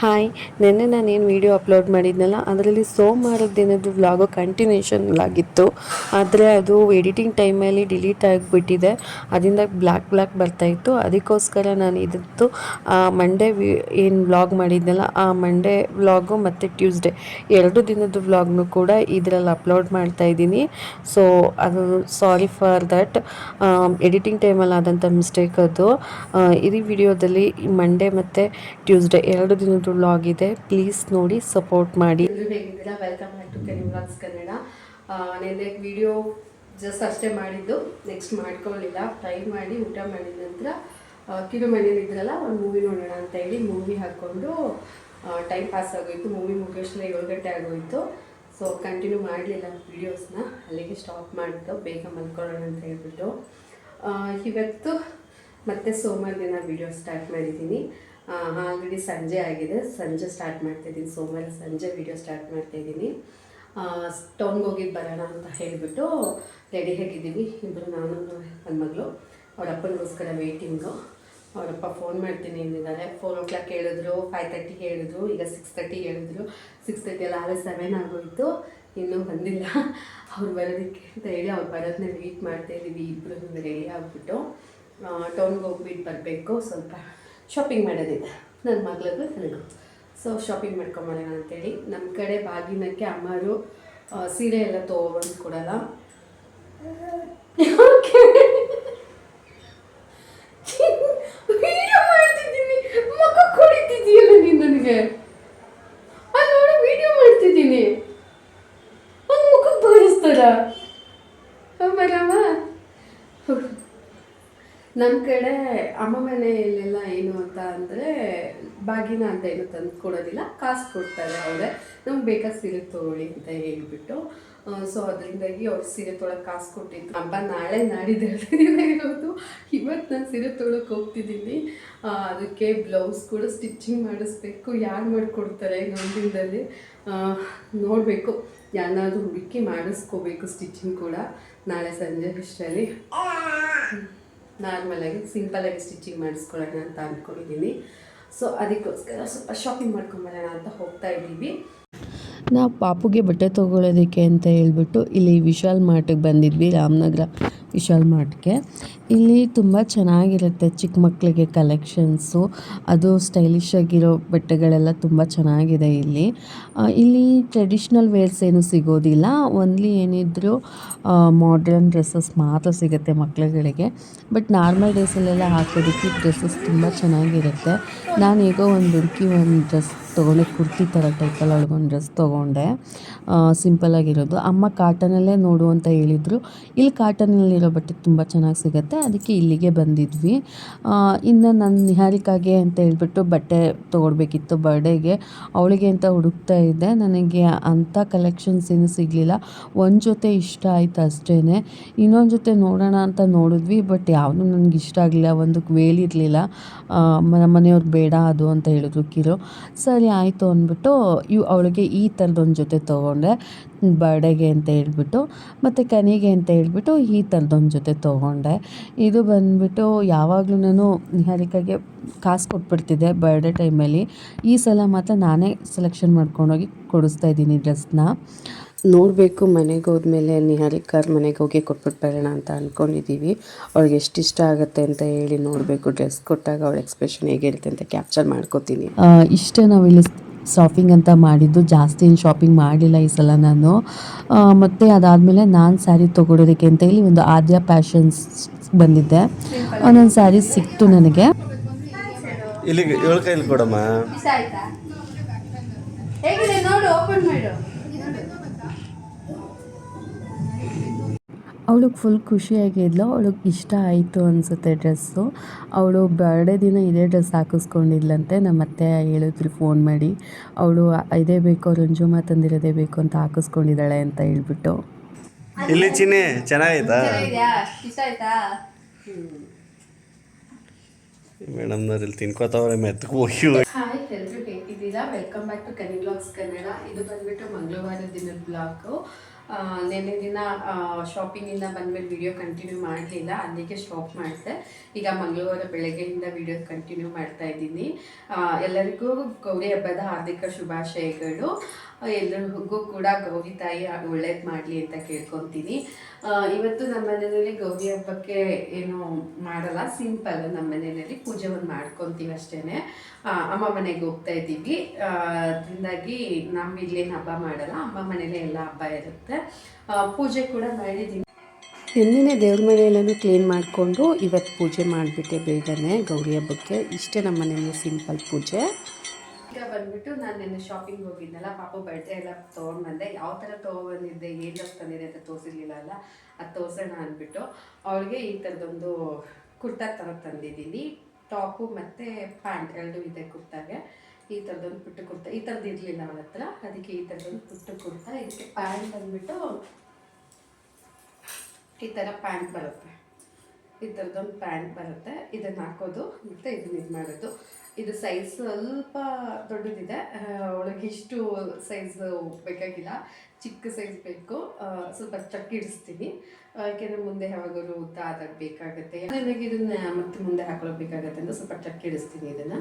Hi ನಿನ್ನೆ ಏನು video upload ಮಾಡಿದ್ನಲ್ಲ, ಅದರಲ್ಲಿ ಸೋಮವಾರದ ದಿನದ ವ್ಲಾಗು ಕಂಟಿನ್ಯೂಷನ್ ಆಗಿತ್ತು. ಆದರೆ ಅದು ಎಡಿಟಿಂಗ್ ಟೈಮಲ್ಲಿ ಡಿಲೀಟ್ ಆಗಿಬಿಟ್ಟಿದೆ. ಅದರಿಂದ ಬ್ಲ್ಯಾಕ್ ಬ್ಲ್ಯಾಕ್ ಬರ್ತಾಯಿತ್ತು ಅದಕ್ಕೋಸ್ಕರ ನಾನು ಇದ್ದು ಮಂಡೇ ವಿ ಏನು ವ್ಲಾಗ್ ಮಾಡಿದ್ನಲ್ಲ, ಆ ಮಂಡೇ ವ್ಲಾಗು ಮತ್ತು ಟ್ಯೂಸ್ಡೇ ಎರಡು ದಿನದ ವ್ಲಾಗ್ನು ಕೂಡ ಇದರಲ್ಲಿ ಅಪ್ಲೋಡ್ ಮಾಡ್ತಾ ಇದ್ದೀನಿ. ಸೊ ಅದು ಸಾರಿ ಫಾರ್ ದಟ್ ಎಡಿಟಿಂಗ್ ಟೈಮಲ್ಲಿ ಆದಂಥ ಮಿಸ್ಟೇಕ್ ಅದು. ಇಡೀ ವಿಡಿಯೋದಲ್ಲಿ ಮಂಡೇ ಮತ್ತು ಟ್ಯೂಸ್ಡೇ ಎರಡು ದಿನದ ವ್ಲಾಗ್ ಇದೆ ಪ್ಲೀಸ್ ನೋಡಿ ಸಪೋರ್ಟ್ ಮಾಡಿ. Welcome to Keni vlogs Kannada ನೆನ್ನೆ ವಿಡಿಯೋ ಜಸ್ಟ್ ಅಷ್ಟೇ ಮಾಡಿದ್ದು. ನೆಕ್ಸ್ಟ್ ಮಾಡ್ಕೊಳ್ಳಿಲ್ಲ. ಟ್ರೈ ಮಾಡಿ, ಊಟ ಮಾಡಿದ ನಂತರ ಕಿರು ಮನೇಲಿ ಇದ್ರಲ್ಲ, ಒಂದು ಮೂವಿ ನೋಡೋಣ ಅಂತ ಹೇಳಿ ಮೂವಿ ಹಾಕ್ಕೊಂಡು ಟೈಮ್ ಪಾಸ್ ಆಗೋಯ್ತು. ಮೂವಿ ಮುಗಿಯೋಷ್ಟಲ್ಲ ಏಳು ಗಂಟೆ ಆಗೋಯ್ತು. ಸೊ ಕಂಟಿನ್ಯೂ ಮಾಡಲಿಲ್ಲ ವೀಡಿಯೋಸ್ನ ಅಲ್ಲಿಗೆ ಸ್ಟಾಪ್ ಮಾಡಿದ್ದು ಬೇಗ ಮಲ್ಕೊಳ್ಳೋಣ ಅಂತ ಹೇಳ್ಬಿಟ್ಟು. ಇವತ್ತು ಮತ್ತೆ ಸೋಮವಾರ ದಿನ ವಿಡಿಯೋ ಸ್ಟಾರ್ಟ್ ಮಾಡಿದ್ದೀನಿ. ಆಲ್ರೆಡಿ ಸಂಜೆ ಆಗಿದೆ. ಸಂಜೆ ಸ್ಟಾರ್ಟ್ ಮಾಡ್ತಾಯಿದ್ದೀನಿ ಸೋಮವಾರ ಸಂಜೆ ವಿಡಿಯೋ ಸ್ಟಾರ್ಟ್ ಮಾಡ್ತಾಯಿದ್ದೀನಿ ಟೌನ್ಗೆ ಹೋಗಿದ್ದು ಬರೋಣ ಅಂತ ಹೇಳಿಬಿಟ್ಟು ರೆಡಿ ಆಗಿದ್ದೀವಿ ಇಬ್ಬರು ನಾನು ನನ್ನ ಮಗಳು. ಅವರಪ್ಪನಿಗೋಸ್ಕರ ವೇಟಿಂಗು ಅವರಪ್ಪ ಫೋನ್ ಮಾಡ್ತೀನಿ ಅಂದಿದ್ದಾರೆ. ಫೋರ್ ಓ ಕ್ಲಾಕ್ ಹೇಳಿದ್ರು ಫೈವ್ ತರ್ಟಿ ಹೇಳಿದ್ರು, ಈಗ ಸಿಕ್ಸ್ ತರ್ಟಿ ಹೇಳಿದ್ರು. ಸಿಕ್ಸ್ ತರ್ಟಿ ಎಲ್ಲ ಆಲೆ ಸೆವೆನ್ ಆಗೋಯಿತು. ಇನ್ನೂ ಬಂದಿಲ್ಲ. ಅವ್ರು ಬರೋದಕ್ಕೆ ಅಂತ ಹೇಳಿ ಅವ್ರು ಬರೋದನ್ನ ವೇಟ್ ಮಾಡ್ತಾ ಇದ್ದೀವಿ ಇಬ್ಬರು ರೆಡಿ ಆಗಿಬಿಟ್ಟು. ಟೌನ್ಗೆ ಹೋಗ್ಬಿಟ್ಟು ಬರಬೇಕು. ಸ್ವಲ್ಪ ಶಾಪಿಂಗ್ ಮಾಡೋದಿದೆ ನನ್ನ ಮಗಳಿಗೂ ನನಗೂ. ಸೊ ಶಾಪಿಂಗ್ ಮಾಡ್ಕೊಂಬರೋಣ ಅಂತೇಳಿ. ನಮ್ಮ ಕಡೆ ಬಾಗಿನಕ್ಕೆ ಅಮ್ಮರು ಸೀರೆ ಎಲ್ಲ ತೊಗೊಬಂದು ಕೊಡಲ್ಲ. ಮಾಡ್ತಿದ್ದೀನಿ ನೀನು ನನಗೆ ಅಲ್ಲಿ ನೋಡಿ ವಿಡಿಯೋ ಮಾಡ್ತಿದ್ದೀನಿ ಒಂದು ಮುಖಕ್ಕೆ ಬಾರಿಸ್ತಾರ ಬರಮ್ಮ ನಮ್ಮ ಕಡೆ ಅಮ್ಮ ಮನೆಯಲ್ಲೆಲ್ಲ ಏನು ಅಂತ ಅಂದರೆ ಬಾಗಿನ ಅಂತ ಏನು ತಂದು ಕೊಡೋದಿಲ್ಲ, ಕಾಸು ಕೊಡ್ತಾರೆ ಅವರೇ. ನಮ್ಗೆ ಬೇಕಾದ ಸೀರೆ ತೊಗೊಳ್ಳಿ ಅಂತ ಹೇಳಿಬಿಟ್ಟು ಸೊ ಅದರಿಂದಾಗಿ ಅವ್ರು ಸೀರೆ ತೊಗೊಳಕ್ಕೆ ಕಾಸು ಕೊಟ್ಟಿದ್ರು. ಹಬ್ಬ ನಾಳೆ ನಾಡಿದ್ದೆ ಇರೋದು ಇವತ್ತು ನಾನು ಸೀರೆ ತೊಗೊಳಕ್ಕೆ ಹೋಗ್ತಿದ್ದೀನಿ. ಅದಕ್ಕೆ ಬ್ಲೌಸ್ ಕೂಡ ಸ್ಟಿಚಿಂಗ್ ಮಾಡಿಸ್ಬೇಕು. ಯಾರು ಮಾಡಿಕೊಡ್ತಾರೆ ಇನ್ನೊಂದಿನದಲ್ಲಿ ನೋಡಬೇಕು. ಯಾರನ್ನಾದ್ರೂ ಹುಡುಕಿ ಮಾಡಿಸ್ಕೋಬೇಕು ಸ್ಟಿಚಿಂಗ್ ಕೂಡ ನಾಳೆ ಸಂಜೆ ಅಷ್ಟರಲ್ಲಿ. ನಾರ್ಮಲಾಗಿ ಸಿಂಪಲಾಗಿ ಸ್ಟಿಚಿಂಗ್ ಮಾಡಿಸ್ಕೊಳ್ಳೋಣ ಅಂತ ಅಂದ್ಕೊಂಡಿದ್ದೀನಿ ಸೊ ಅದಕ್ಕೋಸ್ಕರ ಸ್ವಲ್ಪ ಶಾಪಿಂಗ್ ಮಾಡ್ಕೊಂಬರೋಣ ಅಂತ ಹೋಗ್ತಾ ಇದ್ದೀವಿ. ನಾವು ಪಾಪುಗೆ ಬಟ್ಟೆ ತೊಗೊಳೋದಕ್ಕೆ ಅಂತ ಹೇಳ್ಬಿಟ್ಟು ಇಲ್ಲಿ ವಿಶಾಲ್ ಮಾರ್ಟಿಗೆ ಬಂದಿದ್ವಿ, ರಾಮನಗರ. ವಿಶಾಲ್ ಮಾರ್ಟ್ಗೆ ಇಲ್ಲಿ ತುಂಬ ಚೆನ್ನಾಗಿರುತ್ತೆ ಚಿಕ್ಕ ಮಕ್ಕಳಿಗೆ ಕಲೆಕ್ಷನ್ಸು. ಅದು ಸ್ಟೈಲಿಶ್ ಆಗಿರೋ ಬಟ್ಟೆಗಳೆಲ್ಲ ತುಂಬ ಚೆನ್ನಾಗಿದೆ ಇಲ್ಲಿ. ಇಲ್ಲಿ ಟ್ರೆಡಿಷ್ನಲ್ ವೇರ್ಸ್ ಏನು ಸಿಗೋದಿಲ್ಲ. ಓನ್ಲಿ ಏನಿದ್ರು ಮಾಡ್ರನ್ ಡ್ರೆಸ್ಸಸ್ ಮಾತ್ರ ಸಿಗುತ್ತೆ ಮಕ್ಕಳುಗಳಿಗೆ. ಬಟ್ ನಾರ್ಮಲ್ ಡೇಸಲ್ಲೆಲ್ಲ ಹಾಕೋದಕ್ಕೆ ಡ್ರೆಸ್ಸಸ್ ತುಂಬ ಚೆನ್ನಾಗಿರುತ್ತೆ. ನಾನು ಈಗ ಒಂದು ಹುಡುಕಿ ಒಂದು ಡ್ರೆಸ್ ತೊಗೊಂಡೆ, ಕುರ್ತಿ ಥರ ಟೈಪಲ್ಲಿ ಒಳಗೊಂದು ಡ್ರೆಸ್ ತೊಗೊಂಡೆ. ಸಿಂಪಲಾಗಿರೋದು ಅಮ್ಮ ಕಾಟನಲ್ಲೇ ನೋಡು ಅಂತ ಹೇಳಿದರು. ಇಲ್ಲಿ ಕಾಟನಲ್ಲಿರೋ ಬಟ್ಟೆ ತುಂಬ ಚೆನ್ನಾಗಿ ಸಿಗುತ್ತೆ. ಅದಕ್ಕೆ ಇಲ್ಲಿಗೆ ಬಂದಿದ್ವಿ. ಇನ್ನು ನನ್ನ ನಿಹಾರಿಕಾಗೆ ಅಂತ ಹೇಳಿಬಿಟ್ಟು ಬಟ್ಟೆ ತೊಗೊಳ್ಬೇಕಿತ್ತು ಬರ್ಡೇಗೆ ಅವಳಿಗೆ ಅಂತ ಹುಡುಕ್ತಾ ಇದ್ದೆ. ನನಗೆ ಅಂಥ ಕಲೆಕ್ಷನ್ಸ್ ಏನು ಸಿಗಲಿಲ್ಲ. ಒಂದು ಜೊತೆ ಇಷ್ಟ ಆಯ್ತು ಅಷ್ಟೇ ಇನ್ನೊಂದು ಜೊತೆ ನೋಡೋಣ ಅಂತ ನೋಡಿದ್ವಿ ಬಟ್ ಯಾವುದೂ ನನಗೆ ಇಷ್ಟ ಆಗಲಿಲ್ಲ. ಒಂದಕ್ಕೆ ವೇಲಿರಲಿಲ್ಲ ನಮ್ಮ ಮನೆಯವ್ರು ಬೇಡ ಅದು ಅಂತ ಹೇಳಿದ್ರು ಕಿರು. ಸರಿ ಆಯಿತು ಅಂದ್ಬಿಟ್ಟು ಇವು ಅವಳಿಗೆ ಈ ಥರದೊಂದು ಜೊತೆ ತೊಗೊಂಡೆ. ಬರ್ಡೇಗೆ ಅಂತ ಹೇಳ್ಬಿಟ್ಟು ಮತ್ತು ಕನಿಗೆ ಅಂತ ಹೇಳ್ಬಿಟ್ಟು ಈ ಥರದೊಂದು ಜೊತೆ ತೊಗೊಂಡೆ. ಇದು ಬಂದ್ಬಿಟ್ಟು ಯಾವಾಗಲೂ ನಾನು ನಿಹಾರಿಕಾಗೆ ಕಾಸು ಕೊಟ್ಬಿಡ್ತಿದ್ದೆ ಬರ್ಡೇ ಟೈಮಲ್ಲಿ ಈ ಸಲ ಮಾತ್ರ ನಾನೇ ಸೆಲೆಕ್ಷನ್ ಮಾಡ್ಕೊಂಡೋಗಿ ಕೊಡಿಸ್ತಾ ಇದ್ದೀನಿ ಡ್ರೆಸ್ನ ನೋಡಬೇಕು ಮನೆಗೆ ಹೋದ್ಮೇಲೆ ನಿಹಾರಿಕಾರ್ ಮನೆಗೆ ಹೋಗಿ ಕೊಟ್ಬಿಟ್ಟು ಬರೋಣ ಅಂತ ಅಂದ್ಕೊಂಡಿದ್ದೀವಿ ಅವ್ಳಿಗೆ ಎಷ್ಟು ಇಷ್ಟ ಆಗುತ್ತೆ ಅಂತ ಹೇಳಿ ನೋಡಬೇಕು. ಡ್ರೆಸ್ ಕೊಟ್ಟಾಗ ಅವಳ ಎಕ್ಸ್ಪ್ರೆಷನ್ ಹೇಗಿರುತ್ತೆ ಅಂತ ಕ್ಯಾಪ್ಚರ್ ಮಾಡ್ಕೋತೀನಿ. ಇಷ್ಟೇ ನಾವಿಲ್ಲಿ ಶಾಪಿಂಗ್ ಅಂತ ಮಾಡಿದ್ದು. ಜಾಸ್ತಿ ಏನು ಶಾಪಿಂಗ್ ಮಾಡಿಲ್ಲ ಈ ಸಲ ನಾನು. ಮತ್ತು ಅದಾದಮೇಲೆ ನಾನು ಸ್ಯಾರಿ ತೊಗೊಳೋದಕ್ಕೆ ಅಂತ ಹೇಳಿ ಒಂದು ಆದ್ಯ ಪ್ಯಾಷನ್ಸ್ ಬಂದಿದ್ದೆ. ಒಂದೊಂದು ಸ್ಯಾರಿ ಸಿಕ್ತು ನನಗೆ. ಇಲ್ಲಿಗೆ ಏಳು ಕೈಲಿ ಕೊಡಮ್ಮ. ಹೇಗಿದೆ? ನೋಡು ಓಪನ್ ಮಾಡು. ಅವಳಿಗೆ ಫುಲ್ ಖುಷಿಯಾಗಿದ್ಲು ಅವಳಿಗೆ ಇಷ್ಟ ಆಯಿತು ಅನಿಸುತ್ತೆ ಡ್ರೆಸ್ಸು ಅವಳು ಬರ್ಡೇ ದಿನ ಇದೇ ಡ್ರೆಸ್ ಹಾಕಿಸ್ಕೊಂಡಿದ್ಲಂತೆ. ನಮ್ಮ ಅತ್ತೆ ಹೇಳಿದ್ರು ಫೋನ್ ಮಾಡಿ. ಅವಳು ಇದೇ ಬೇಕು ರಂಜುಮ ತಂದಿರೋದೇ ಬೇಕು ಅಂತ ಹಾಕಿಸ್ಕೊಂಡಿದ್ದಾಳೆ ಅಂತ ಹೇಳ್ಬಿಟ್ಟು. ಇಲ್ಲಿ ಚಿನ್ನಿ ಚೆನ್ನಾಗೈತಾ? ಇಷ್ಟ ಆಯ್ತಾ? ಮೇಡಮ್ನವ್ರು ಇಲ್ಲಿ ತಿನ್ಕೋತಾವ್ರೆ ಮೆತ್ತಗೆ ಹೋಗಿ ಹಾಯ್ ಎಲ್ಲರೂ ಹೇಗಿದ್ದೀರಾ welcome back to Kani blogs Kannada ಇದು ಬಂದ್ಬಿಟ್ಟು ಮಂಗಳವಾರ ದಿನದ ಬ್ಲಾಗು ನಿನ್ನೆ ದಿನ ಶಾಪಿಂಗಿಂದ ಬಂದಮೇಲೆ ವಿಡಿಯೋ ಕಂಟಿನ್ಯೂ ಮಾಡಲಿಲ್ಲ, ಅಲ್ಲಿಗೆ ಸ್ಟಾಪ್ ಮಾಡಿದೆ. ಈಗ ಮಂಗಳವಾರ ಬೆಳಗ್ಗೆಯಿಂದ ವಿಡಿಯೋ ಕಂಟಿನ್ಯೂ ಮಾಡ್ತಾ ಇದ್ದೀನಿ. ಎಲ್ಲರಿಗೂ ಗೌರಿ ಹಬ್ಬದ ಹಾರ್ದಿಕ ಶುಭಾಶಯಗಳು. ಎಲ್ರಿಗೂ ಕೂಡ ಗೌರಿ ತಾಯಿ ಒಳ್ಳೇದು ಮಾಡಲಿ ಅಂತ ಕೇಳ್ಕೊತೀನಿ. ಇವತ್ತು ನಮ್ಮ ಮನೆಯಲ್ಲಿ ಗೌರಿ ಹಬ್ಬಕ್ಕೆ ಏನು ಮಾಡಲ್ಲ, ಸಿಂಪಲ್ ನಮ್ಮ ಮನೆಯಲ್ಲಿ ಪೂಜೆ ಒಂದು ಮಾಡ್ಕೊತೀವಿ ಅಷ್ಟೇ ಅಮ್ಮ ಮನೆಗೆ ಹೋಗ್ತಾ ಇದ್ದೀವಿ. ಅದರಿಂದಾಗಿ ನಮ್ಮ ಇಲ್ಲೇನು ಹಬ್ಬ ಮಾಡಲ್ಲ, ಅಮ್ಮ ಮನೇಲಿ ಎಲ್ಲ ಹಬ್ಬ ಇರುತ್ತೆ. ಪೂಜೆ ಕೂಡ ಮಾಡಿದ್ದೀನಿ ನಿನ್ನೆ ದೇವ್ರ ಮನೆಯಲ್ಲೂ ಕ್ಲೀನ್ ಮಾಡಿಕೊಂಡು ಇವತ್ತು ಪೂಜೆ ಮಾಡಿಬಿಟ್ಟೆ ಬೇಗನೆ ಗೌರಿ ಹಬ್ಬಕ್ಕೆ. ಇಷ್ಟೇ ನಮ್ಮ ಮನೆಯಲ್ಲಿ ಸಿಂಪಲ್ ಪೂಜೆ. ಈಗ ಬಂದ್ಬಿಟ್ಟು ನಾನು ನಿನ್ನೆ ಶಾಪಿಂಗ್ ಹೋಗಿದ್ನಲ್ಲ, ಪಾಪ ಬಟ್ಟೆ ಎಲ್ಲ ತೊಗೊಂಡು ಬಂದೆ. ಯಾವ ಥರ ತೊಗೊಂಡಿದ್ದೆ ಏನು ತಂದಿದೆ ಅಂತ ತೋರಿಸಿರ್ಲಿಲ್ಲ ಅಲ್ಲ, ಅದು ತೋರಿಸೋಣ ಅಂದ್ಬಿಟ್ಟು ಅವಳಿಗೆ ಈ ಥರದೊಂದು ಕುರ್ತಾ ಥರ ತಂದಿದ್ದೀನಿ. ಟಾಪು ಮತ್ತು ಪ್ಯಾಂಟ್, ಎರಡು ಇದೆ ಕುರ್ತಾಗೆ. ಈ ಥರದೊಂದು ಪುಟ್ಟ ಕುರ್ತಾ, ಈ ಥರದ್ದು ಇರಲಿಲ್ಲ ಅವಳ ಹತ್ರ. ಅದಕ್ಕೆ ಈ ಥರದೊಂದು ಪುಟ್ಟ ಕುರ್ತಾ, ಇದಕ್ಕೆ ಪ್ಯಾಂಟ್ ಅಂದ್ಬಿಟ್ಟು ಈ ಥರ ಪ್ಯಾಂಟ್ ಬರುತ್ತೆ. ಈ ಥರದೊಂದು ಪ್ಯಾಂಟ್ ಬರುತ್ತೆ. ಇದನ್ನು ಹಾಕೋದು ಮತ್ತು ಇದನ್ನ ಇದು ಮಾಡೋದು. ಇದು ಸೈಜ್ ಸ್ವಲ್ಪ ದೊಡ್ಡದಿದೆ. ಒಳಗೆ ಇಷ್ಟು ಸೈಜ್ ಬೇಕಾಗಿಲ್ಲ. ಚಿಕ್ಕ ಸೈಜ್ ಬೇಕು. ಸ್ವಲ್ಪ ಚಕ್ಕಿ ಇಡಿಸ್ತೀನಿ. ಯಾಕೆಂದರೆ ಮುಂದೆ ಯಾವಾಗಲೂ ಉದ್ದ ಆದಾಗ ಬೇಕಾಗುತ್ತೆ. ನನಗೆ ಇದನ್ನ ಮತ್ತೆ ಮುಂದೆ ಹಾಕೊಳ್ಳೋಕೆ ಬೇಕಾಗತ್ತೆ ಅಂತ ಸ್ವಲ್ಪ ಚಕ್ಕಿ ಇಡಿಸ್ತೀನಿ ಇದನ್ನು.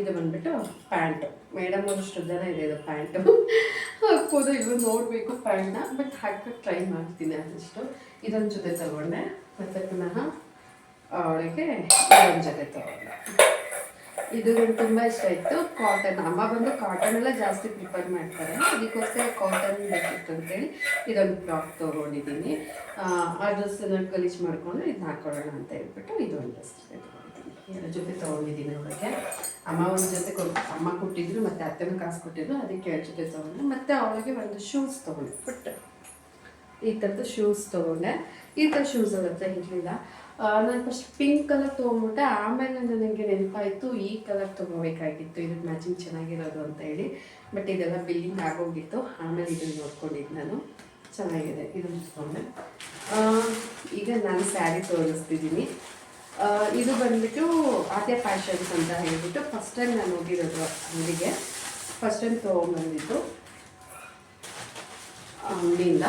ಇದು ಬಂದ್ಬಿಟ್ಟು ಪ್ಯಾಂಟು. ಮೇಡಮ್ ಅಷ್ಟು ಜನ ಇದೆ, ಇದು ಪ್ಯಾಂಟು. ಹಾಕ್ಬೋದು ಇವಾಗ ನೋಡಬೇಕು ಪ್ಯಾಂಟ್ನ. ಬಟ್ ಹಾಕಕ್ಕೆ ಟ್ರೈ ಮಾಡ್ತೀನಿ ಅದಷ್ಟು ಇದೊಂದು ಜೊತೆ ತಗೊಂಡೆ. ಮತ್ತು ಪುನಃ ಅವಳಿಗೆ ಇದೊಂದು ಜೊತೆ ತಗೊಂಡೆ. ಇದು ತುಂಬ ಇಷ್ಟ ಇತ್ತು ಕಾಟನ್ ಅಮ್ಮ ಬಂದು ಕಾಟನ್ ಎಲ್ಲ ಜಾಸ್ತಿ ಪ್ರಿಫರ್ ಮಾಡ್ತಾರೆ. ಅದಕ್ಕೋಸ್ಕರ ಕಾಟನ್ ಬೇಕಿತ್ತು ಅಂತೇಳಿ ಇದೊಂದು ಫ್ರಾಕ್ ತೊಗೊಂಡಿದ್ದೀನಿ. ಆ ನಾನು ಗಲೀಜು ಮಾಡಿಕೊಂಡು ಇದು ಹಾಕೊಳ್ಳೋಣ ಅಂತ ಹೇಳ್ಬಿಟ್ಟು ಇದೊಂದು ತೊಗೊಂಡಿದ್ದೀನಿ. ಎರಡು ಜೊತೆ ತೊಗೊಂಡಿದ್ದೀನಿ ಅವಳಿಗೆ ಅಮ್ಮ ಒಂದು ಜೊತೆ ಕೊಟ್ಟು ಅಮ್ಮ ಕೊಟ್ಟಿದ್ರು, ಮತ್ತು ಅತ್ತೆನೂ ಕಾಸು ಕೊಟ್ಟಿದ್ರು, ಅದಕ್ಕೆ ಎರಡು ಜೊತೆ ತೊಗೊಂಡೆ. ಮತ್ತು ಅವಳಿಗೆ ಒಂದು ಶೂಸ್ ತೊಗೊಂಡೆ ಬಟ್ ಈ ಥರದ್ದು ಶೂಸ್ ತೊಗೊಂಡೆ. ಈ ಥರ ಶೂಸ್ ಅವ್ರ ಹತ್ರ ಇರಲಿಲ್ಲ. ನಾನು ಫಸ್ಟ್ ಪಿಂಕ್ ಕಲರ್ ತೊಗೊಂಬಿಟ್ಟೆ ಆಮೇಲೆ ನನಗೆ ನೆನಪಾಯಿತು ಈ ಕಲರ್ ತೊಗೋಬೇಕಾಗಿತ್ತು. ಇದು ಮ್ಯಾಚಿಂಗ್ ಚೆನ್ನಾಗಿರೋದು ಅಂತ ಹೇಳಿ. ಬಟ್ ಇದೆಲ್ಲ ಬಿಲ್ಲಿಂಗ್ ಆಗೋಗಿತ್ತು. ಆಮೇಲೆ ಇದನ್ನು ನೋಡ್ಕೊಂಡಿದ್ದು ನಾನು. ಚೆನ್ನಾಗಿದೆ. ಇದನ್ನು ತೊಗೊಂಡೆ. ಈಗ ನಾನು ಸ್ಯಾರಿ ತೋರಿಸ್ತಿದ್ದೀನಿ. ಇದು ಬಂದ್ಬಿಟ್ಟು ಆದ್ಯ ಫ್ಯಾಷನ್ಸ್ ಅಂತ ಹೇಳ್ಬಿಟ್ಟು ಫಸ್ಟ್ ಟೈಮ್ ನಾನು ಹೋಗಿರೋದು ಅಂಗಡಿಗೆ. ಫಸ್ಟ್ ಟೈಮ್ ತೊಗೊಂಬಂದಿದ್ದು ಅಂಗಡಿಯಿಂದ.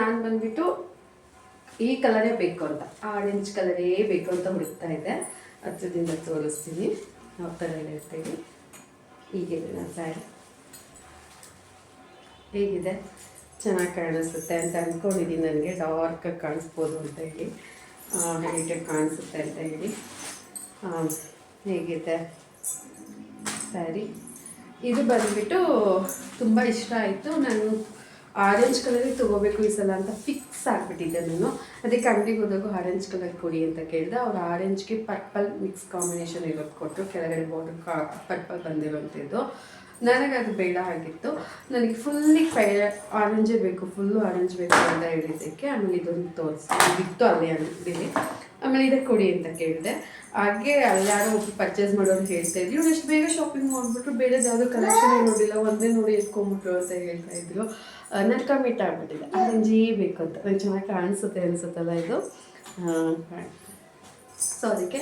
ನಾನು ಬಂದ್ಬಿಟ್ಟು ಈ ಕಲರೇ ಬೇಕು ಅಂತ ಆರೆಂಜ್ ಕಲರೇ ಬೇಕು ಅಂತ ಹುಡುಕ್ತಾ ಇದ್ದೆ. ಹತ್ರದಿಂದ ತೋರಿಸ್ತೀನಿ. ಯಾವ ಥರ ಇರ್ತೀವಿ ಹೀಗಿದೆ ನನ್ನ ಸ್ಯಾರಿ ಹೇಗಿದೆ? ಚೆನ್ನಾಗಿ ಕಾಣಿಸುತ್ತೆ ಅಂತ ಅಂದ್ಕೊಂಡಿದ್ದೀನಿ ನನಗೆ ಡಾರ್ಕಾಗಿ ಕಾಣಿಸ್ಬೋದು ಅಂತ ಹೇಳಿ. ಹೈಟಾಗಿ ಕಾಣಿಸುತ್ತೆ ಅಂತ ಹೇಳಿ. ಹೇಗಿದೆ ಸ್ಯಾರಿ ಇದು ಬಂದುಬಿಟ್ಟು ತುಂಬ ಇಷ್ಟ ಆಯಿತು. ನಾನು ಆರೆಂಜ್ ಕಲರೇ ತೊಗೋಬೇಕು ಈ ಸಲ ಅಂತ ಫಿಕ್ಸ್ ಆಗಿಬಿಟ್ಟಿದ್ದೆ ನಾನು ಅದಕ್ಕೆ ಅಂಗಡಿಗೆ ಹೋದಾಗ ಆರೆಂಜ್ ಕಲರ್ ಕೊಡಿ ಅಂತ ಕೇಳಿದೆ, ಅವ್ರು ಆರೆಂಜ್ಗೆ ಪರ್ಪಲ್ ಮಿಕ್ಸ್ ಕಾಂಬಿನೇಷನ್ ಇರೋದು ಕೊಟ್ಟರು ಕೆಳಗಡೆ ಬಾರ್ಡರ್ ಪರ್ಪಲ್ ಬಂದಿರೋಂಥದ್ದು. ನನಗೆ ಅದು ಬೇಡ ಆಗಿತ್ತು. ನನಗೆ ಫುಲ್ಲಿ ಫೈ ಆರೆಂಜೇ ಬೇಕು ಫುಲ್ಲು ಆರೆಂಜ್ ಬೇಕು ಅಂತ ಹೇಳಿದ್ದಕ್ಕೆ ಆಮೇಲೆ ಇದೊಂದು ತೋರಿಸಿ ಬಿತ್ತು ಅಲ್ಲಿ ಅಂಗಡಿಲಿ. ಆಮೇಲೆ ಇದಕ್ಕೆ ಕೊಡಿ ಅಂತ ಕೇಳಿದೆ. ಹಾಗೆ ಅಲ್ಲಾರು ಹೋಗಿ ಪರ್ಚೇಸ್ ಮಾಡೋರು ಹೇಳ್ತಾ ಇದ್ರು. ಇವ್ರು ಎಷ್ಟು ಬೇಗ ಶಾಪಿಂಗ್ ಮಾಡಿಬಿಟ್ರು, ಬೇರೆ ಯಾವುದೋ ಕಲೆಕ್ಷನ್ ನೋಡಿಲ್ಲ, ಒಂದೇ ನೋಡಿ ಎತ್ಕೊಂಬಿಟ್ರು ಅಂತ ಹೇಳ್ತಾ ಇದ್ರು. ನಾನು ಕಮಿಟ್ ಆಗ್ಬಿಟ್ಟಿದೆ. ಆರೆಂಜೇ ಬೇಕು ಅಂತ ನಂಗೆ ಚೆನ್ನಾಗಿ ಕಾಣಿಸುತ್ತೆ ಅನಿಸುತ್ತಲ್ಲ ಇದು. ಸೊ ಅದಕ್ಕೆ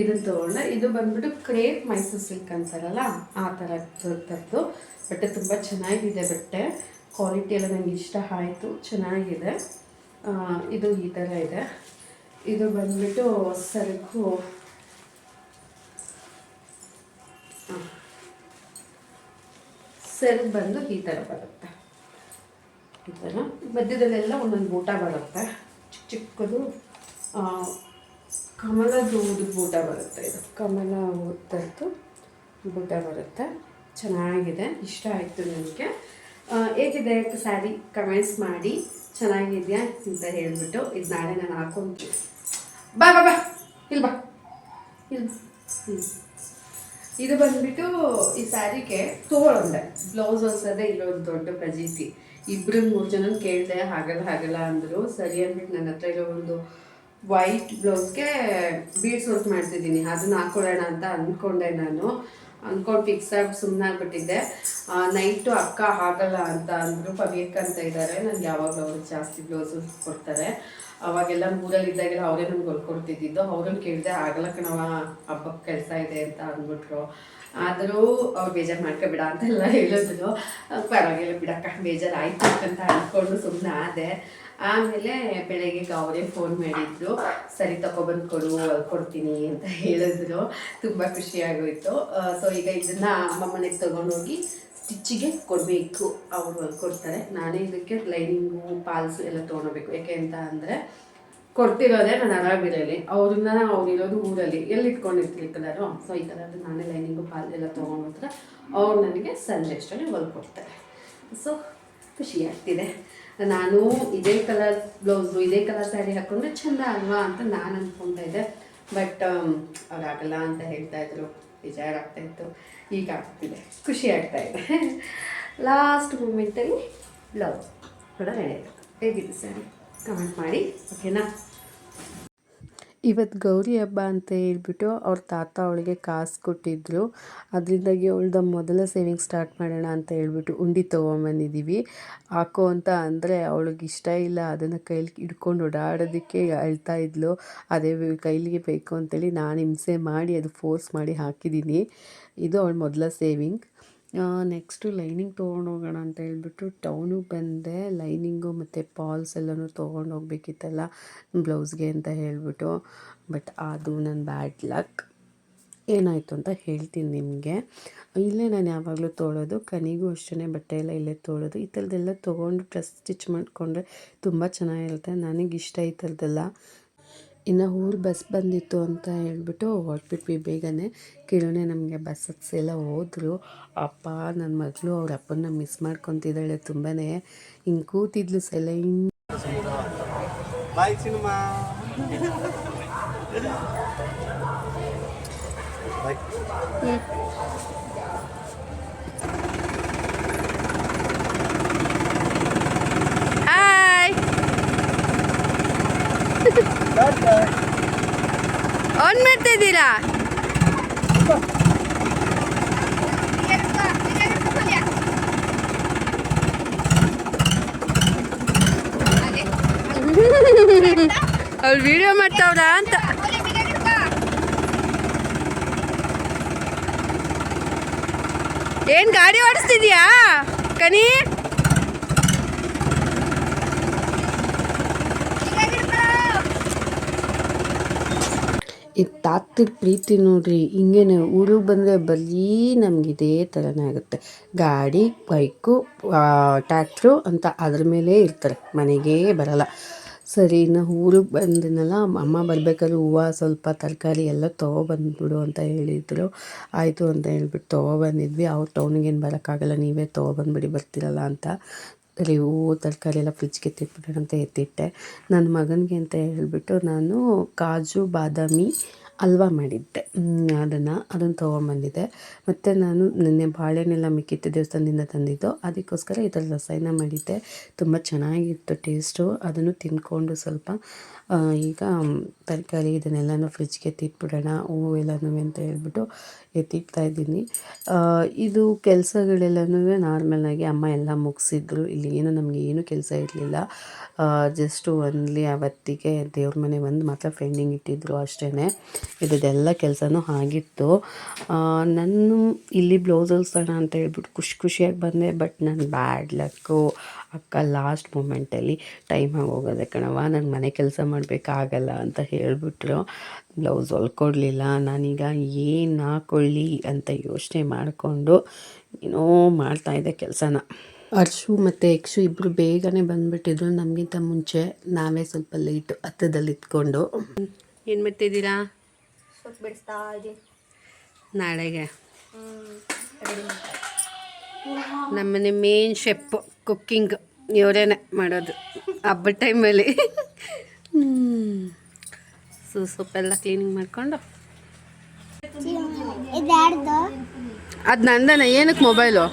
ಇದನ್ನು ತೊಗೊಂಡೆ ಇದು ಬಂದ್ಬಿಟ್ಟು ಕ್ರೇಪ್ ಮೈಸೂರು ಸಿಲ್ಕ್ ಅಂತಾರಲ್ಲ ಆ ಥರ ಥರದ್ದು ಬಟ್ಟೆ ತುಂಬ ಚೆನ್ನಾಗಿದೆ ಬಟ್ಟೆ. ಕ್ವಾಲಿಟಿ ಎಲ್ಲ ನನಗೆ ಇಷ್ಟ ಆಯಿತು. ಚೆನ್ನಾಗಿದೆ. ಇದು ಈ ಥರ ಇದೆ. ಇದು ಬಂದ್ಬಿಟ್ಟು ಸರಕು. ಸೆಲ್ ಬಂದು ಈ ಥರ ಬರುತ್ತೆ. ಈ ಥರ. ಮಧ್ಯದಲ್ಲೆಲ್ಲ ಒಂದೊಂದು ಊಟ ಬರುತ್ತೆ. ಚಿಕ್ಕ ಚಿಕ್ಕದು ಆ, ಕಮಲದ ಬೂಟ ಬರುತ್ತೆ ಇದು. ಕಮಲ ಊಟದ್ದು ಬೂಟ ಬರುತ್ತೆ. ಚೆನ್ನಾಗಿದೆ. ಇಷ್ಟ ಆಯಿತು ನನಗೆ ಹೇಗಿದೆ ಸ್ಯಾರಿ ಕಮೆಂಟ್ಸ್ ಮಾಡಿ. ಚೆನ್ನಾಗಿದೆಯಾ ಅಂತ ಹೇಳಿಬಿಟ್ಟು ಇದು ನಾಳೆ ನಾನು ಹಾಕೊಂತೀನಿ. ಬಾ ಬಾ ಬಾ. ಇಲ್ಲಿ ಬಾ. ಹ್ಞೂ ಇದು ಬಂದ್ಬಿಟ್ಟು ಈ ಸ್ಯಾರಿಗೆ ತೊಗೊಳಂದೆ ಬ್ಲೌಸ್ ಹೊಲ್ಸೋದೇ ಇಲ್ಲೊಂದು ದೊಡ್ಡ ಪ್ರಜೀತಿ. ಇಬ್ರು ಮೂರು ಜನ ಕೇಳಿದೆ ಹಾಗಲ್ಲ ಹಾಗಲ್ಲ ಅಂದರು. ಸರಿ ಅಂದ್ಬಿಟ್ಟು ನನ್ನ ಹತ್ರ ಇರೋ ಒಂದು ವೈಟ್ ಬ್ಲೌಸ್ಗೆ ಬೀಡ್ಸ್ ವರ್ಕ್ ಮಾಡ್ತಿದ್ದೀನಿ. ಅದನ್ನ ಹಾಕೊಳ್ಳೋಣ ಅಂತ ಅಂದ್ಕೊಂಡೆ ನಾನು. ಅಂದ್ಕೊಂಡು ಫಿಕ್ಸ್ ಆಗಿ ಸುಮ್ಮನೆ ಆಗ್ಬಿಟ್ಟಿದ್ದೆ. ನೈಟು ಅಕ್ಕ ಆಗಲ್ಲ ಅಂತ ಅಂದರು ಅಂತ ಇದ್ದಾರೆ ನನಗೆ ಯಾವಾಗಲೂ ಅವರು ಜಾಸ್ತಿ ಬ್ಲೌಸು ಕೊಡ್ತಾರೆ. ಅವಾಗೆಲ್ಲ ಊರಲ್ಲಿ ಇದ್ದಾಗೆಲ್ಲ ಅವರೇ ನಮ್ಗೆ ಹೊಲ್ಕೊಡ್ತಿದ್ದಿದ್ದು. ಅವ್ರನ್ನ ಕೇಳಿದೆ ಆಗಲ್ಲ ಕಣವ ಹಬ್ಬಕ್ಕೆ ಕೆಲಸ ಇದೆ ಅಂತ ಅಂದ್ಬಿಟ್ರು. ಆದರೂ ಅವ್ರು ಬೇಜಾರು ಮಾಡ್ಕೊಬಿಡ ಅಂತೆಲ್ಲ ಹೇಳಿದ್ರು. ಪರವಾಗಿಲ್ಲ ಬಿಡಕ್ಕ, ಬೇಜಾರು ಆಯ್ತು ಅಂತ ಅಂದ್ಕೊಂಡು ಸುಮ್ಮನೆ ಆದೆ. ಆಮೇಲೆ ಬೆಳಗ್ಗೆ ಅವರೇ ಫೋನ್ ಮಾಡಿದ್ರು, ಸರಿ ತಗೊಬಂದು ಕೊಡು ಕೊಡ್ತೀನಿ ಅಂತ ಹೇಳಿದ್ರು. ತುಂಬ ಖುಷಿ ಆಗೋಯ್ತು. ಸೊ ಈಗ ಇದನ್ನ ಅಮ್ಮ ಮನೆಗೆ ತಗೊಂಡೋಗಿ ಸ್ಟಿಚ್ಚಿಗೆ ಕೊಡಬೇಕು. ಅವರು ಕೊಡ್ತಾರೆ. ನಾನೇ ಇದಕ್ಕೆ ಲೈನಿಂಗು, ಪಾಲ್ಸು ಎಲ್ಲ ತೊಗೊಳ್ಬೇಕು ಯಾಕೆ ಅಂತ ಅಂದರೆ ಕೊಡ್ತಿರೋದೇ ನಾನು ಆರಾಮಿರಲಿ ಅವ್ರನ್ನ ಅವ್ರು ಇರೋದು ಊರಲ್ಲಿ. ಎಲ್ಲಿ ಇಟ್ಕೊಂಡಿರ್ತೀವಿ ಕಲರು? ಸೊ, ಈ ಕಲರ್ ನಾನೇ ಲೈನಿಂಗು, ಪಾಲ್ ಎಲ್ಲ ತೊಗೊಂಡು ಅವ್ರು ನನಗೆ ಸಂಜೆ ಅಷ್ಟರಲ್ಲಿ ಹೊಲ್ಕೊಡ್ತಾರೆ. ಸೊ, ಖುಷಿ ಆಗ್ತಿದೆ. ನಾನು ಇದೇ ಕಲರ್ ಬ್ಲೌಸು, ಇದೇ ಕಲರ್ ಸ್ಯಾರಿ ಹಾಕೊಂಡ್ರೆ ಚೆಂದ ಅಲ್ವಾ ಅಂತ ನಾನು ಅಂದ್ಕೊತಾ ಇದ್ದೆ. ಬಟ್ ಅವ್ರು ಆಗಲ್ಲ ಅಂತ ಹೇಳ್ತಾ ಇದ್ರು. ಬೇಜಾರಾಗ್ತಾ ಇತ್ತು. ಈಗ ಆಗ್ತಿದೆ. ಖುಷಿ ಆಗ್ತಾ ಇದೆ. ಲಾಸ್ಟ್ ಮೂಮೆಂಟಲ್ಲಿ ಬ್ಲೌಸ್ ಕೂಡ ಹೇಳಿದ್ರು ಹೇಗಿದೆ ಸ್ಯಾರಿ ಕಮೆಂಟ್ ಮಾಡಿ. ಓಕೆನಾ ಇವತ್ತು ಗೌರಿ ಹಬ್ಬ ಅಂತ ಹೇಳ್ಬಿಟ್ಟು ಅವ್ರ ತಾತ ಅವಳಿಗೆ ಕಾಸು ಕೊಟ್ಟಿದ್ರು. ಅದರಿಂದಾಗಿ ಅವಳ್ದ ಮೊದಲ ಸೇವಿಂಗ್ ಸ್ಟಾರ್ಟ್ ಮಾಡೋಣ ಅಂತ ಹೇಳ್ಬಿಟ್ಟು ಉಂಡಿ ತೊಗೊಂಬಂದಿದ್ದೀವಿ ಹಾಕೋ ಅಂತ ಅಂದರೆ ಅವಳಿಗೆ ಇಷ್ಟ ಇಲ್ಲ. ಅದನ್ನು ಕೈಲಿ ಹಿಡ್ಕೊಂಡು ಓಡಾಡೋದಕ್ಕೆ ಅಳ್ತಾ ಇದ್ಲು. ಅದೇ ಕೈಲಿಗೆ ಬೇಕು ಅಂತೇಳಿ ನಾನು ಹಿಂಸೆ ಮಾಡಿ ಅದು ಫೋರ್ಸ್ ಮಾಡಿ ಹಾಕಿದ್ದೀನಿ ಇದು ಅವಳ ಮೊದಲ ಸೇವಿಂಗ್ ನೆಕ್ಸ್ಟು ಲೈನಿಂಗ್ ತೊಗೊಂಡು ಹೋಗೋಣ ಅಂತ ಹೇಳ್ಬಿಟ್ಟು ಟೌನಿಗೆ ಬಂದೆ. ಲೈನಿಂಗು ಮತ್ತು ಪಾಲ್ಸ್ ಎಲ್ಲನೂ ತೊಗೊಂಡು ಹೋಗ್ಬೇಕಿತ್ತಲ್ಲ ಬ್ಲೌಸ್ಗೆ ಅಂತ ಹೇಳಿಬಿಟ್ಟು. ಬಟ್ ಅದು ನನ್ನ ಬ್ಯಾಡ್ ಲಕ್ ಏನಾಯಿತು ಅಂತ ಹೇಳ್ತೀನಿ ನಿಮಗೆ. ಇಲ್ಲೇ ನಾನು ಯಾವಾಗಲೂ ತೊಳೋದು ಕನಿಗೂ ಅಷ್ಟೇ ಬಟ್ಟೆ ಎಲ್ಲ ಇಲ್ಲೇ ತೊಳೋದು. ಈ ಥರದ್ದೆಲ್ಲ ತೊಗೊಂಡು ಡ್ರೆಸ್ ಸ್ಟಿಚ್ ಮಾಡಿಕೊಂಡ್ರೆ ತುಂಬ ಚೆನ್ನಾಗಿರುತ್ತೆ. ನನಗಿಷ್ಟ ಈ ಥರದ್ದೆಲ್ಲ ಇನ್ನು ಊರು ಬಸ್ ಬಂದಿತ್ತು ಅಂತ ಹೇಳಿಬಿಟ್ಟು ಹೊರಟ್ಬಿಟ್ವಿ ಬೇಗನೆ. ಕಿರಣೆ ನಮಗೆ ಬಸ್ ಹತ್ಸೆಲ್ಲ ಹೋದರು. ಹೋದ್ರು ಅಪ್ಪ ನನ್ನ ಮಗಳು ಅವ್ರ ಅಪ್ಪನ ಮಿಸ್ ಮಾಡ್ಕೊತಿದ್ದಾಳೆ ತುಂಬಾ ಹಿಂಗೆ ಕೂತಿದ್ಲು ಸೆಲ bye cinema bye hi on ಮಾಡ್ತಾ ಇದ್ದೀರಾ? ಅವ್ರು ವಿಡಿಯೋ ಮಾಡ್ತಾವ್ರ ಅಂತ. ಏನ್ ಗಾಡಿ ಓಡಿಸ್ತಿದ್ಯಾ? ಕನಿ ಈ ತಾತದ ಪ್ರೀತಿ ನೋಡ್ರಿ, ಹಿಂಗೇನೆ ಊರಿಗೆ ಬಂದರೆ ಬರೀ ನಮ್ಗೆ ಇದೇ ಥರನೇ ಆಗುತ್ತೆ. ಗಾಡಿ, ಬೈಕು ಟ್ಯಾಕ್ಟ್ರು ಅಂತ ಅದ್ರ ಮೇಲೆ ಇರ್ತಾರೆ, ಮನೆಗೇ ಬರಲ್ಲ. ಸರಿ, ಇನ್ನು ಊರಿಗೆ ಬಂದಿನಲ್ಲ, ಅಮ್ಮ ಬರಬೇಕಾದ್ರೆ ಹೂವು ಸ್ವಲ್ಪ ತರಕಾರಿ ಎಲ್ಲ ತೊಗೊಬಂದ್ಬಿಡು ಅಂತ ಹೇಳಿದರು. ಆಯಿತು ಅಂತ ಹೇಳ್ಬಿಟ್ಟು ತೊಗೊಬಂದಿದ್ವಿ. ಅವ್ರು ಟೌನಿಗೇನು ಬರೋಕ್ಕಾಗಲ್ಲ, ನೀವೇ ತೊಗೊಬಂದ್ಬಿಡಿ, ಬರ್ತೀರಲ್ಲ ಅಂತ. ಸರಿ ಹೂವು ತರಕಾರಿ ಎಲ್ಲ ಫ್ರಿಜ್ಗೆ ಎತ್ತಿಟ್ಬಿಡೋಣ ಅಂತ ಎತ್ತಿಟ್ಟೆ. ನನ್ನ ಮಗನಿಗೆ ಅಂತ ಹೇಳ್ಬಿಟ್ಟು ನಾನು ಕಾಜು, ಬಾದಾಮಿ ಹಲ್ವಾ ಮಾಡಿದ್ದೆ. ಅದನ್ನು ಅದನ್ನು ತೊಗೊಂಬಂದಿದ್ದೆ. ಮತ್ತು ನಾನು ನಿನ್ನೆ ಬಾಳೆಹಣ್ಣೆಲ್ಲ ಮಿಕ್ಕಿತ್ತು ದೇವಸ್ಥಾನದಿಂದ ತಂದಿದ್ದು. ಅದಕ್ಕೋಸ್ಕರ ಈ ಥರ ರಸಾಯನ ಮಾಡಿದ್ದೆ. ತುಂಬ ಚೆನ್ನಾಗಿತ್ತು ಟೇಸ್ಟು. ಅದನ್ನು ತಿಂದ್ಕೊಂಡು ಸ್ವಲ್ಪ ಈಗ ತರಕಾರಿ ಇದನ್ನೆಲ್ಲನೂ ಫ್ರಿಜ್ಗೆ ಎತ್ತಿಟ್ಬಿಡೋಣ, ಹೂವು ಎಲ್ಲನೂ ಅಂತ ಹೇಳ್ಬಿಟ್ಟು ಎತ್ತಿಡ್ತಾ ಇದ್ದೀನಿ. ಇದು ಕೆಲಸಗಳೆಲ್ಲನೂ ನಾರ್ಮಲಾಗಿ ಅಮ್ಮ ಎಲ್ಲ ಮುಗಿಸಿದ್ರು. ಇಲ್ಲಿ ಏನು, ನಮಗೆ ಏನು ಕೆಲಸ ಇರಲಿಲ್ಲ. ಜಸ್ಟು ಒನ್ಲಿ ಅವತ್ತಿಗೆ ದೇವ್ರ ಮನೆ ಒಂದು ಮಾತ್ರ ಪೆಂಡಿಂಗ್ ಇಟ್ಟಿದ್ರು ಅಷ್ಟೇ ಇದೆಲ್ಲ ಕೆಲಸನೂ ಆಗಿತ್ತು. ನಾನು ಇಲ್ಲಿ ಬ್ಲೌಸ್ ಹೊಲ್ಸೋಣ ಅಂತ ಹೇಳ್ಬಿಟ್ಟು ಖುಷಿ ಖುಷಿಯಾಗಿ ಬಂದೆ ಬಟ್ ನನ್ನ ಬ್ಯಾಡ್ ಲಕ್ಕು. ಅಕ್ಕ ಲಾಸ್ಟ್ ಮೂಮೆಂಟಲ್ಲಿ ಟೈಮ್ ಆಗೋಗದೆ ಕಣವ ನಾನು ಮನೆ ಕೆಲಸ ಮಾಡಬೇಕಾಗಲ್ಲ ಅಂತ ಹೇಳಿಬಿಟ್ರು. ಬ್ಲೌಸ್ ಹೊಲ್ಕೊಡ್ಲಿಲ್ಲ ನಾನೀಗ ಏನು ಹಾಕೊಳ್ಳಿ ಅಂತ ಯೋಚನೆ ಮಾಡಿಕೊಂಡು ಏನೋ ಮಾಡ್ತಾಯಿದ್ದೆ ಕೆಲಸನ. ಅರ್ಶು ಮತ್ತು ಯಕ್ಷು ಇಬ್ಬರು ಬೇಗನೆ ಬಂದುಬಿಟ್ಟಿದ್ರು ನಮಗಿಂತ ಮುಂಚೆ. ನಾವೇ ಸ್ವಲ್ಪ ಲೇಟು ಹತ್ತದಲ್ಲಿ ಇದ್ಕೊಂಡು ಏನು ಮಾಡ್ತಿದ್ದೀರಾ? ಸೊಪ್ಪು ಬಿಡಿಸ್ತಾ ಇದ್ದೀನಿ ನಾಳೆಗೆ ನಮ್ಮನೆ ಮೇನ್ ಶೆಪ್ಪು ಕುಕ್ಕಿಂಗ್ ಇವರೇನೆ ಮಾಡೋದು ಹಬ್ಬದ ಟೈಮಲ್ಲಿ ಸೊ ಸೊಪ್ಪೆಲ್ಲ ಕ್ಲೀನಿಂಗ್ ಮಾಡಿಕೊಂಡು. ಅದು ನಂದನ ಏನಕ್ಕೆ ಮೊಬೈಲು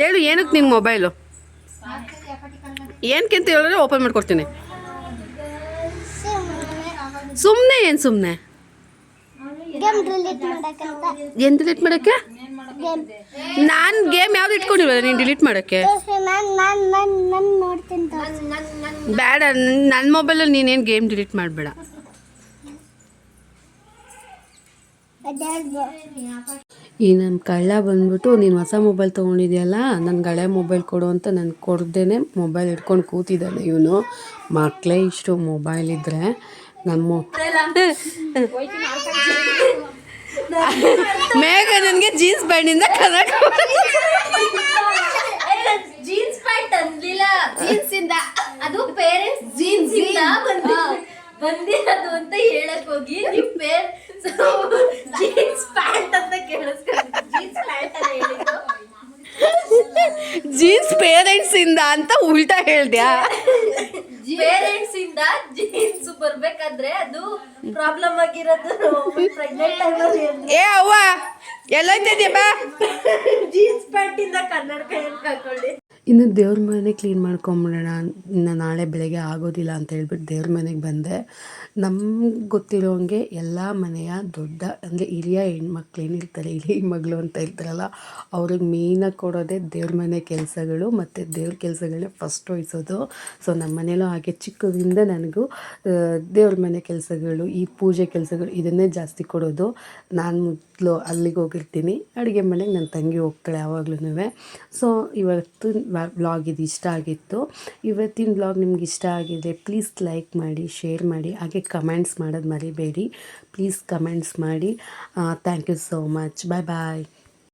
ಹೇಳು ಏನಕ್ಕೆ ನಿನ್ನ ಮೊಬೈಲು ಏನಕ್ಕೆ ಅಂತ ಹೇಳಿದ್ರೆ ಓಪನ್ ಮಾಡ್ಕೊಡ್ತೀನಿ. ಸುಮ್ಮನೆ ಏನು ಸುಮ್ಮನೆ ಏನು ಡಿಲೀಟ್ ಮಾಡೋಕ್ಕೆ? ನಾನು ಗೇಮ್ ಯಾವ್ದು ಇಟ್ಕೊಂಡಿಲ್ವಲ್ಲ ನೀನು ಡಿಲೀಟ್ ಮಾಡೋಕ್ಕೆ. ಬೇಡ ನನ್ನ ಮೊಬೈಲಲ್ಲಿ ನೀನೇನು ಗೇಮ್ ಡಿಲೀಟ್ ಮಾಡಬೇಡ. ಈ ನನ್ನ ಕಳ್ಳ ಬಂದ್ಬಿಟ್ಟು ನೀನು ಹೊಸ ಮೊಬೈಲ್ ತೊಗೊಂಡಿದ್ಯಲ್ಲ ನನ್ನ ಹಳೆ ಮೊಬೈಲ್ ಕೊಡು ಅಂತ ನಾನು ಕೊಡ್ದೇ ಮೊಬೈಲ್ ಇಟ್ಕೊಂಡು ಕೂತಿದ್ದಾನೆ ಇವನು. ಮಕ್ಕಳೇ ಇಷ್ಟು ಮೊಬೈಲ್ ಇದ್ದರೆ ನಮ್ಮ ಮೇಘ ನನಗೆ ಜೀನ್ಸ್ ಪ್ಯಾಂಟಿಂದ ಕನಕ ಜೀನ್ಸ್ ಪ್ಯಾಂಟ್ ಅನ್ಲಿಲ್ಲ ಜೀನ್ಸ್ ಇಂದ ಅದು ಪೇರೆಂಟ್ಸ್ ಜೀನ್ಸ್ ಇಂದ ಬಂದಿ ಬಂದಿರೋದು ಅಂತ ಹೇಳಕ್ ಹೋಗಿ ನಿಮ್ ಪೇರೆಂಟ್ಸ್ ಜೀನ್ಸ್ ಪ್ಯಾಂಟ್ ಅಂತ ಕೇಳಿಸ್ಕೊಂಡು ಜೀನ್ಸ್ ಪ್ಯಾಂಟ್ ಅಂತ ಹೇಳಿದ್ದು ಜೀನ್ಸ್ ಪೇರೆಂಟ್ಸಿಂದ ಅಂತ ಉಲ್ಟಾ ಹೇಳ್ದ್ಯಾ ಪೇರೆಂಟ್ಸ್ ಇಂದ ಜೀನ್ಸ್ ಬರ್ಬೇಕಾದ್ರೆ ಅದು ಪ್ರಾಬ್ಲಮ್ ಆಗಿರೋದು ಪ್ರೆಗ್ನೆಂಟ್ ಟೈಮಲ್ಲಿ ಏ ಅವ್ವ ಎಲ್ಲ ಬಾ. ಜೀನ್ಸ್ ಪ್ಯಾಂಟಿಂದ ಕನ್ನಡಕ ಹಾಕೊಳ್ಳಿ. ಇನ್ನು ದೇವ್ರ ಮನೆ ಕ್ಲೀನ್ ಮಾಡ್ಕೊಂಬಿಡೋಣ. ಇನ್ನು ನಾಳೆ ಬೆಳಗ್ಗೆ ಆಗೋದಿಲ್ಲ ಅಂತ ಹೇಳ್ಬಿಟ್ಟು ದೇವ್ರ ಮನೆಗೆ ಬಂದೆ. ನಮ್ಗೆ ಗೊತ್ತಿರೋಂಗೆ ಎಲ್ಲ ಮನೆಯ ದೊಡ್ಡ, ಅಂದರೆ ಹಿರಿಯ ಹೆಣ್ಮಕ್ಳು ಏನಿರ್ತಾರೆ, ಹಿರಿಯ ಮಗಳು ಅಂತ ಇರ್ತಾರಲ್ಲ, ಅವ್ರಿಗೆ ಮೇಯ್ನಾಗಿ ಕೊಡೋದೇ ದೇವ್ರ ಮನೆ ಕೆಲಸಗಳು ಮತ್ತು ದೇವ್ರ ಕೆಲಸಗಳೇ ಫಸ್ಟ್ ವಹಿಸೋದು. ಸೊ ನಮ್ಮ ಮನೇಲೂ ಹಾಗೆ ಚಿಕ್ಕದಿಂದ ನನಗೂ ದೇವ್ರ ಮನೆ ಕೆಲಸಗಳು, ಈ ಪೂಜೆ ಕೆಲಸಗಳು ಇದನ್ನೇ ಜಾಸ್ತಿ ಕೊಡೋದು. ನಾನು ಮೊದಲು ಅಲ್ಲಿಗೆ ಹೋಗಿರ್ತೀನಿ. ಅಡುಗೆ ಮನೆಗೆ ನನ್ನ ತಂಗಿ ಹೋಗ್ತಾಳೆ ಯಾವಾಗ್ಲೂ ಸೊ ಇವತ್ತು ವ್ಲಾಗ್ ಇದು ಇಷ್ಟ ಆಗಿತ್ತು. ಇವತ್ತಿನ ವ್ಲಾಗ್ ನಿಮ್ಗೆ ಇಷ್ಟ ಆಗಿದೆ ಪ್ಲೀಸ್ ಲೈಕ್ ಮಾಡಿ ಶೇರ್ ಮಾಡಿ, ಹಾಗೆ ಕಮೆಂಟ್ಸ್ ಮಾಡೋದು ಮರಿಬೇಡಿ. ಪ್ಲೀಸ್ ಕಮೆಂಟ್ಸ್ ಮಾಡಿ. Thank you so much bye bye